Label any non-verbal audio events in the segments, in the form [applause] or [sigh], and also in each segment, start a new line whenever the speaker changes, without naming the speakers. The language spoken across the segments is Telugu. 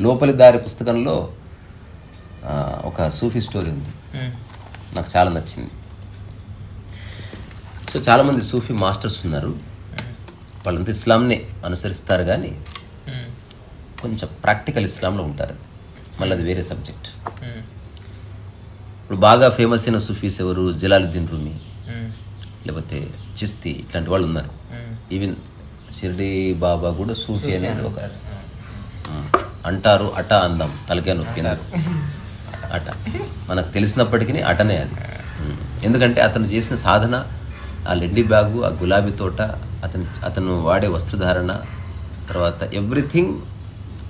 లోపలి దారి పుస్తకంలో ఒక సూఫీ స్టోరీ ఉంది. నాకు చాలా నచ్చింది. సో చాలామంది సూఫీ మాస్టర్స్ ఉన్నారు. వాళ్ళంతా ఇస్లాంనే అనుసరిస్తారు కానీ కొంచెం ప్రాక్టికల్ ఇస్లాంలో ఉంటారు అది. మళ్ళీ అది వేరే సబ్జెక్ట్. ఇప్పుడు బాగా ఫేమస్ అయిన సూఫీస్ ఎవరు? జలాలుద్దీన్ రూమి. లేకపోతే చిస్తి ఇట్లాంటి వాళ్ళు ఉన్నారు. ఈవెన్ షిర్డీ బాబా కూడా సూఫీ అనేది ఒక అంటారు అట అందాం తలకే నొప్పి ఎందుకు? అట. మనకు తెలిసినప్పటికీ అటనే అది. ఎందుకంటే అతను చేసిన సాధన ఆ లెడ్డి బ్యాగు ఆ గులాబీ తోట అతను అతను వాడే వస్త్రధారణ తర్వాత ఎవ్రీథింగ్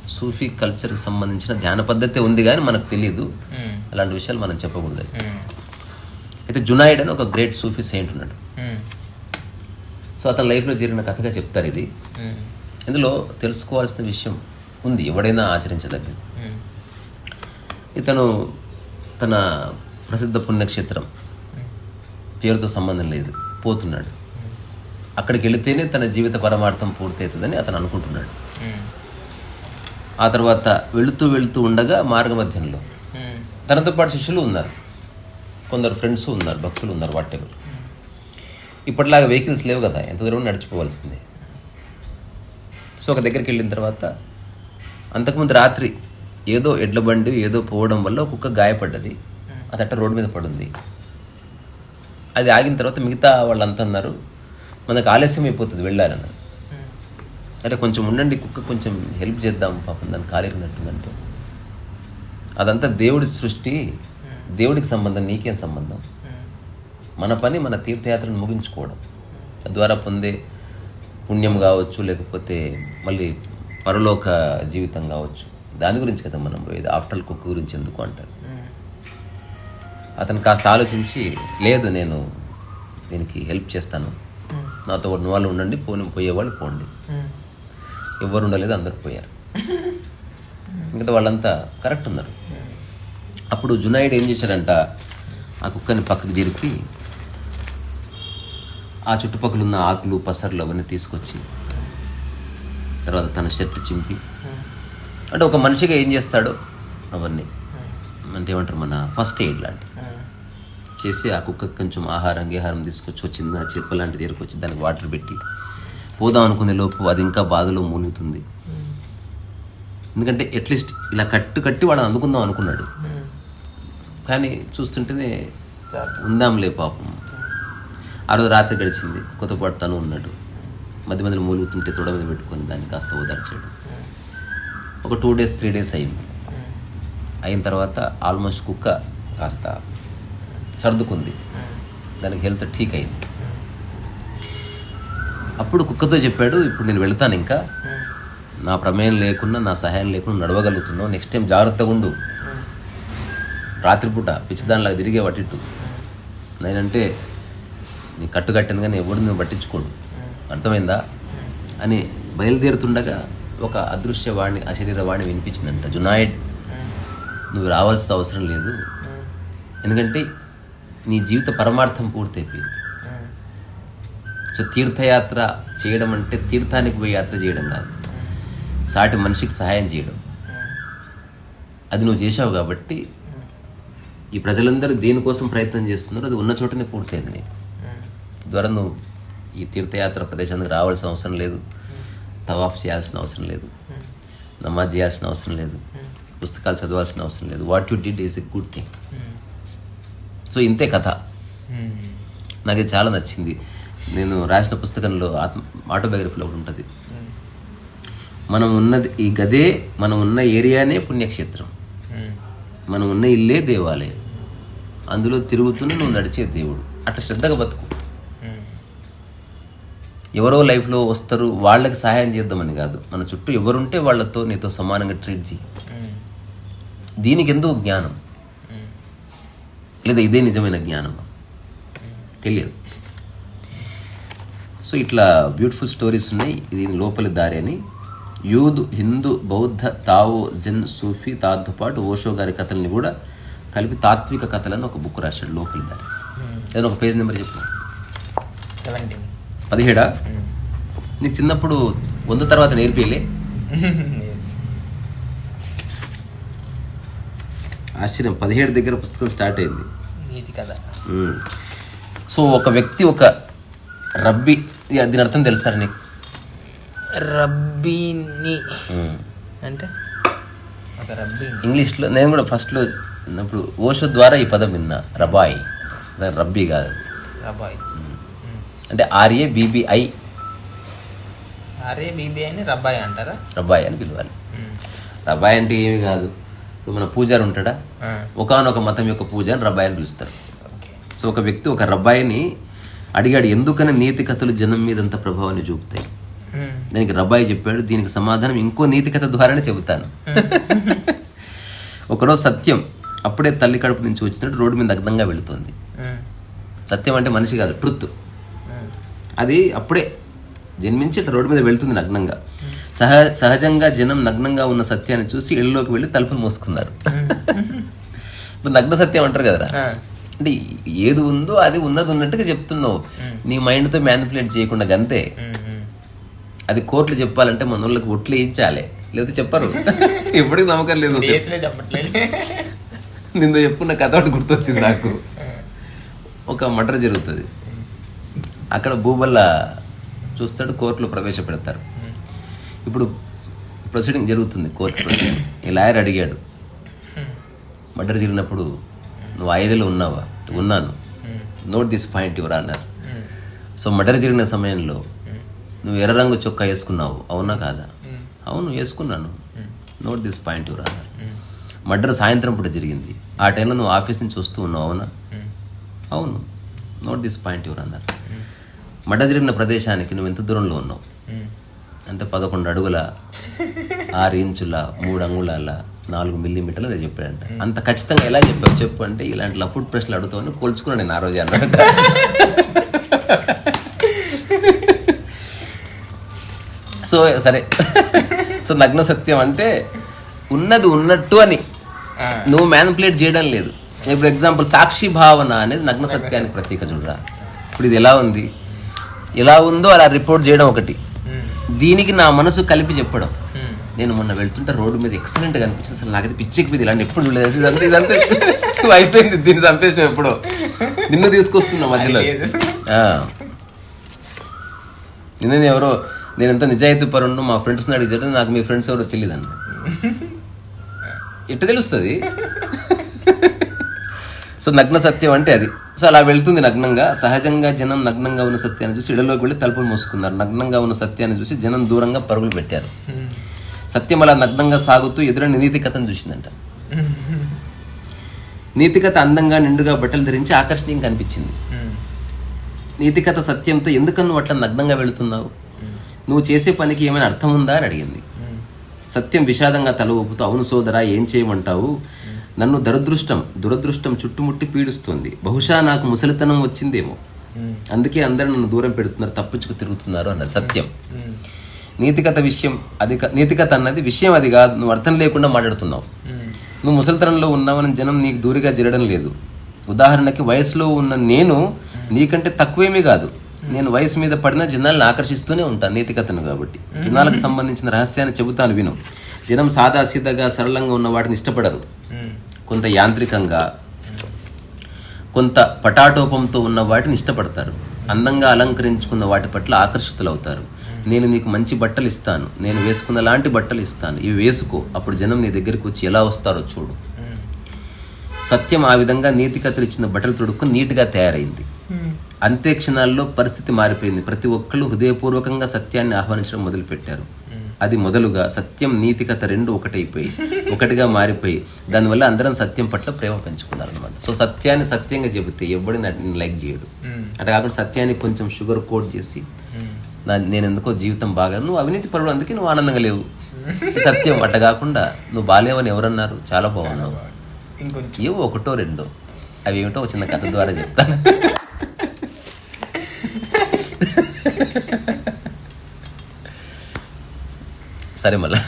సూఫీ కల్చర్కి సంబంధించిన ధ్యాన పద్ధతి ఉంది కానీ మనకు తెలియదు అలాంటి విషయాలు మనం చెప్పకూడదు అయితే జునాయిడ్ అని ఒక గ్రేట్ సూఫీ సెయింట్ ఉన్నాడు. సో అతని లైఫ్లో జరిగిన కథగా చెప్తారు ఇది. ఇందులో తెలుసుకోవాల్సిన విషయం ఉంది ఎవడైనా ఆచరించదగ్గది. ఇతను తన ప్రసిద్ధ పుణ్యక్షేత్రం పేరుతో సంబంధం లేదు పోతున్నాడు. అక్కడికి వెళితేనే తన జీవిత పరమార్థం పూర్తవుతుందని అతను అనుకుంటున్నాడు. ఆ తర్వాత వెళుతూ వెళుతూ ఉండగా మార్గమధ్యంలో తనతో పాటు శిష్యులు ఉన్నారు. కొందరు ఫ్రెండ్స్ ఉన్నారు భక్తులు ఉన్నారు వాటెవర్ ఇప్పటిలాగా వెహికల్స్ లేవు కదా ఎంత దూరం నడిచిపోవాల్సిందే. సో ఒక దగ్గరికి వెళ్ళిన తర్వాత అంతకుముందు రాత్రి ఏదో ఎడ్ల బండి ఏదో పోవడం వల్ల కుక్క గాయపడ్డది. అది అట్ట రోడ్డు మీద పడుంది. అది ఆగిన తర్వాత మిగతా వాళ్ళంతా అన్నారు మనకు ఆలస్యం అయిపోతుంది వెళ్ళాలన్నారు అరే కొంచెం ఉండండి కుక్క కొంచెం హెల్ప్ చేద్దాం పాపం దాన్ని కాలిరినట్టుందంటే అదంతా దేవుడి సృష్టి. దేవుడికి సంబంధం నీకేం సంబంధం? మన పని మన తీర్థయాత్రను ముగించుకోవడం. తద్వారా పొందే పుణ్యం కావచ్చు లేకపోతే మళ్ళీ పరలోక జీవితం కావచ్చు. దాని గురించి కదా మనం పోయేది. ఆఫ్టర్ కుక్ గురించి ఎందుకు అంటారు? అతను కాస్త ఆలోచించి లేదు నేను దీనికి హెల్ప్ చేస్తాను. నాతో ఉన్న వాళ్ళు ఉండండి పోని పోయేవాళ్ళు పోండి. ఎవరు ఉండలేదు అందరు పోయారు. [laughs] ఎందుకంటే వాళ్ళంతా కరెక్ట్ ఉన్నారు. అప్పుడు జునాయిడ్ ఏం చేశాడంట? ఆ కుక్కని పక్కకు జరిపి ఆ చుట్టుపక్కల ఉన్న ఆకులు పసర్లు అవన్నీ తీసుకొచ్చి తర్వాత తన షర్ట్ చింపి అంటే ఒక మనిషిగా ఏం చేస్తాడో అవన్నీ. అంటే ఏమంటారు మన ఫస్ట్ ఎయిడ్ లాంటి. చేసి ఆ కుక్కకి కొంచెం ఆహారం గీహారం తీసుకొచ్చి వచ్చింది ఆ చిప్ప లాంటిది దగ్గరకు దానికి వాటర్ పెట్టి పోదాం అనుకునే లోపు అది ఇంకా బాధలో మూలుగుతుంది. ఎందుకంటే అట్లీస్ట్ ఇలా కట్టు కట్టి వాడు అందుకుందాం అనుకున్నాడు. కానీ చూస్తుంటేనే ఉందాంలే పాపం. ఆ రోజు రాత్రి గడిచింది. కొత్త పాటు తను ఉన్నాడు. మధ్య మధ్యలో మూలుగుతుంటే తొడ మీద పెట్టుకుని దాన్ని కాస్త ఓదార్చాడు. ఒక టూ డేస్ త్రీ డేస్ అయింది. అయిన తర్వాత ఆల్మోస్ట్ కుక్క కాస్త సర్దుకుంది. దానికి హెల్త్ ఠీక్ అయింది. అప్పుడు కుక్కతో చెప్పాడు ఇప్పుడు నేను వెళ్తాను ఇంకా. నా ప్రమేయం లేకుండా నా సహాయం లేకుండా నడవగలుగుతున్నావు. నెక్స్ట్ టైం జాగ్రత్తగా ఉండు. రాత్రిపూట పిచ్చిదానిలాగా తిరిగే పట్టిట్టు నేనంటే నీ కట్టు కట్టాను కానీ ఎవడు నువ్వు పట్టించుకోడు. అర్థమైందా? అని బయలుదేరుతుండగా ఒక అదృశ్యవాణి అశరీరవాణి వినిపించిందంట. జునాయిడ్ నువ్వు రావాల్సిన అవసరం లేదు. ఎందుకంటే నీ జీవిత పరమార్థం పూర్తయిపోయింది. సో తీర్థయాత్ర చేయడం అంటే తీర్థానికి పోయి యాత్ర చేయడం కాదు. సాటి మనిషికి సహాయం చేయడం. అది నువ్వు చేసావు కాబట్టి ఈ ప్రజలందరూ దేనికోసం ప్రయత్నం చేస్తున్నారో అది ఉన్న చోటనే పూర్తయింది నీకు. ద్వారా నువ్వు ఈ తీర్థయాత్ర ప్రదేశానికి రావాల్సిన అవసరం లేదు. తవాఫ్ చేయాల్సిన అవసరం లేదు. నమాజ్ చేయాల్సిన అవసరం లేదు. పుస్తకాలు చదవాల్సిన అవసరం లేదు. What you did is a good thing so ఇంతే కథ. నాకు చాలా నచ్చింది. నేను రాసిన పుస్తకంలో ఆత్మ ఆటోబయోగ్రఫీలో ఒకటి ఉంటుంది. మనం ఉన్నది ఈ గదే మనం ఉన్న ఏరియానే పుణ్యక్షేత్రం. మనం ఉన్న ఇల్లే దేవాలయం. అందులో తిరుగుతూనే నువ్వు నడిచే దేవుడు. అట్లా శ్రద్ధగా బతుకు. ఎవరో లైఫ్లో వస్తారు వాళ్ళకి సహాయం చేద్దామని కాదు. మన చుట్టూ ఎవరుంటే వాళ్ళతో నీతో సమానంగా ట్రీట్ చేయి దీనికి ఎందుకు జ్ఞానం? లేదా ఇదే నిజమైన జ్ఞానం తెలియదు. సో ఇట్లా బ్యూటిఫుల్ స్టోరీస్ ఉన్నాయి. దీని లోపలి దారి అని. యూదు హిందూ బౌద్ధ తావో జెన్ సూఫీ తాతో పాటు ఓషో గారి కథల్ని కూడా కలిపి తాత్విక కథలని ఒక బుక్ రాశాడు లోపలి దారి. ఏదైనా ఒక పేజ్ నెంబర్ చెప్పు.
సెవెంటీన్
పదిహేడా? నీకు చిన్నప్పుడు వంద తర్వాత నేర్పిలే? [laughs] ఆశ్చర్యం. పదిహేడు దగ్గర పుస్తకం స్టార్ట్ అయింది.
నీతి కథ.
మ్మ్. సో ఒక వ్యక్తి ఒక రబ్బీ దీని అర్థం తెలుసా నీకు?
రబ్బీని.
మ్మ్.
అంటే? ఒక రబ్బీని.
ఇంగ్లీష్లో నేను కూడా ఫస్ట్లో ఉన్నప్పుడు ఓషో ద్వారా ఈ పదం విన్నా. రబాయ్. రబ్బీ కాదు.
రబాయ్.
అంటే ఆర్ఏ బీబీఐ.
అరే బీబీ అని రబ్బాయి అంటారా?
రబ్బాయి అని పిలవాలి. రబ్బాయి అంటే ఏమి కాదు. ఇప్పుడు మన పూజారి ఉంటాడా? ఒకనొక మతం యొక్క పూజ అని రబ్బాయి అని పిలుస్తారు. సో ఒక వ్యక్తి ఒక రబ్బాయిని అడిగాడు ఎందుకని నీతి కథలు జనం మీద అంత ప్రభావాన్ని చూపుతాయి. దానికి రబ్బాయి చెప్పాడు దీనికి సమాధానం ఇంకో నీతి కథ ద్వారానే చెబుతాను. [laughs] ఒకరోజు సత్యం. అప్పుడే తల్లి కడుపు నుంచి వచ్చినట్టు రోడ్డు మీద దగ్ధంగా వెళుతోంది. సత్యం అంటే మనిషి కాదు ట్రుత్. అది అప్పుడే జన్మించి రోడ్డు మీద వెళ్తుంది నగ్నంగా. సహ సహజంగా జనం నగ్నంగా ఉన్న సత్యాన్ని చూసి ఇళ్ళలోకి వెళ్ళి తలుపులు మూసుకున్నారు. ఇప్పుడు నగ్న సత్యం అంటారు కదరా? అంటే ఏది ఉందో అది ఉన్నది ఉన్నట్టుగా చెప్తున్నావు. నీ మైండ్తో మ్యానిపులేట్ చేయకుండా
మ్మ్.
అది కోర్టులు చెప్పాలంటే మన వాళ్ళకి ఒట్లు ఇచ్చాలి. లేదా చెప్పరు. [laughs] ఎప్పటికి నమ్మకం లేదు నిన్న చెప్పుకున్న కథ ఒకటి గుర్తొచ్చింది నాకు. ఒక మటర్ జరుగుతుంది. అక్కడ భూబల్ల చూస్తాడు కోర్టులో ప్రవేశపెడతారు. ఇప్పుడు ప్రొసీడింగ్ జరుగుతుంది కోర్టు ప్రొసీడింగ్. ఈ లాయర్ అడిగాడు మర్డర్ జరిగినప్పుడు నువ్వు ఐదులో ఉన్నావా? ఉన్నాను. నోట్ దిస్ పాయింట్ ఎవరు అన్నారు సో మర్డర్ జరిగిన సమయంలో నువ్వు ఎర్ర రంగు చొక్కా వేసుకున్నావు. అవునా కాదా? అవును వేసుకున్నాను. నోట్ దిస్ పాయింట్ ఎవరు అన్నారు మర్డర్ సాయంత్రం పూట జరిగింది. ఆ టైంలో నువ్వు ఆఫీస్ నుంచి వస్తూ ఉన్నావు అవునా?
మ్మ్.
అవును. నోట్ దిస్ పాయింట్ ఎవరు అన్నారు మడ్డ జరిగిన ప్రదేశానికి నువ్వు ఎంత దూరంలో ఉన్నావు?
మ్మ్.
అంటే పదకొండు అడుగుల [laughs] ఆరు ఇంచుల మూడు అంగుళాల నాలుగు మిల్లీమీటర్లు అది చెప్పాడంట. అంత ఖచ్చితంగా ఎలా చెప్పావు? చెప్పు అంటే ఇలాంటి లఫుడ్ ప్రశ్నలు అడుగుతావని కోల్చుకున్నాను నేను ఆ రోజు అన్నట్ట [laughs] సో సరే. [laughs] సో నగ్న సత్యం అంటే ఉన్నది ఉన్నట్టు అని. నువ్వు మ్యానిపులేట్ చేయడం లేదు. ఇప్పుడు ఎగ్జాంపుల్ సాక్షి భావన అనేది నగ్న సత్యానికి ప్రతీక చూడరా. ఇప్పుడు ఇది ఎలా ఉంది? ఎలా ఉందో అలా రిపోర్ట్ చేయడం ఒకటి. దీనికి నా మనసు కలిపి చెప్పడం. నేను మొన్న వెళ్తుంటే రోడ్డు మీద ఎక్సలెంట్గా అనిపిస్తుంది. అసలు నాకైతే పిచ్చెక్కి మీద ఇలాంటి ఎప్పుడు లేదు ఇదంతా ఇదంతా. నువ్వు అయిపోయింది. దీన్ని చంపేసిన ఎప్పుడో. నిన్ను తీసుకొస్తున్నా మధ్యలో. నిన్న ఎవరో నేను ఎంత నిజాయితీ పరుణ్ణు మా ఫ్రెండ్స్ని అడిగితే నాకు మీ ఫ్రెండ్స్ ఎవరో తెలియదు అండి [laughs] ఎట్ట తెలుస్తుంది. సో నగ్న సత్యం అంటే అది. సో అలా వెళ్తుంది నగ్నంగా. సహజంగా జనం నగ్నంగా ఉన్న సత్యాన్ని చూసి ఇళ్ళలోకి వెళ్ళి తలుపులు మూసుకున్నారు. నగ్నంగా ఉన్న సత్యాన్ని చూసి జనం దూరంగా పరుగులు పెట్టారు. సత్యం అలా నగ్నంగా సాగుతూ ఎదురైన నీతికథను చూసిందంట. నీతికథ అందంగా నిండుగా బట్టలు ధరించి ఆకర్షణీయంగా కనిపించింది
మ్మ్.
నీతికథ సత్యంతో ఎందుకన్నా నువ్వు అట్లా నగ్నంగా వెళుతున్నావు? నువ్వు చేసే పనికి ఏమైనా అర్థం ఉందా అని అడిగింది. సత్యం విషాదంగా తల ఊపుతూ అవును సోదరా ఏం చేయమంటావు? నన్ను దురదృష్టం దురదృష్టం చుట్టుముట్టి పీడుస్తుంది. బహుశా నాకు ముసలితనం వచ్చిందేమో. అందుకే అందరూ నన్ను దూరం పెడుతున్నారు తప్పించుకు తిరుగుతున్నారు అన్నది సత్యం. నీతికత విషయం అది నీతికత అన్నది విషయం అది కాదు. నువ్వు అర్థం లేకుండా మాట్లాడుతున్నావు. నువ్వు ముసలితనంలో ఉన్నావని జనం నీకు దూరిగా జరగడం లేదు. ఉదాహరణకి వయసులో ఉన్న నేను నీకంటే తక్కువేమీ కాదు. నేను వయసు మీద పడిన జనాలను ఆకర్షిస్తూనే ఉంటాను నీతికథను కాబట్టి. జనాలకు సంబంధించిన రహస్యాన్ని చెబుతాను విను. జనం సాదాసీదాగా సరళంగా ఉన్న వాటిని ఇష్టపడరు. కొంత యాంత్రికంగా కొంత పటాటోపంతో ఉన్న వాటిని ఇష్టపడతారు. అందంగా అలంకరించుకున్న వాటి పట్ల ఆకర్షితులవుతారు. నేను నీకు మంచి బట్టలు ఇస్తాను. నేను వేసుకున్న లాంటి బట్టలు ఇస్తాను. ఇవి వేసుకో. అప్పుడు జనం నీ దగ్గరికి వచ్చి ఎలా వస్తారో చూడు. సత్యం ఆ విధంగా నీతికథలు ఇచ్చిన బట్టలు తొడుక్కు నీట్గా తయారైంది. అంతే క్షణాల్లో పరిస్థితి మారిపోయింది. ప్రతి ఒక్కళ్ళు హృదయపూర్వకంగా సత్యాన్ని ఆహ్వానించడం మొదలుపెట్టారు. అది మొదలుగా సత్యం నీతికథ రెండు ఒకటైపోయి ఒకటిగా మారిపోయి దానివల్ల అందరం సత్యం పట్ల ప్రేమ పెంచుకున్నారు అనమాట సో సత్యాన్ని సత్యంగా చెబితే ఎవడిని లైక్ చేయడు.
మ్మ్.
అట్లా కాకుండా సత్యాన్ని కొంచెం షుగర్ కోట్ చేసి. నా నేను ఎందుకో జీవితం బాగా నువ్వు అవినీతి పరుడు అందుకే నువ్వు ఆనందంగా లేవు. సత్యం అట్ట కాకుండా నువ్వు బాగాలేవని ఎవరన్నారు? చాలా బాగున్నావు. ఏవో ఒకటో రెండో. అవి ఏమిటో ఒక చిన్న కథ ద్వారా చెప్తాను. [laughs] సరే మళ్ళా.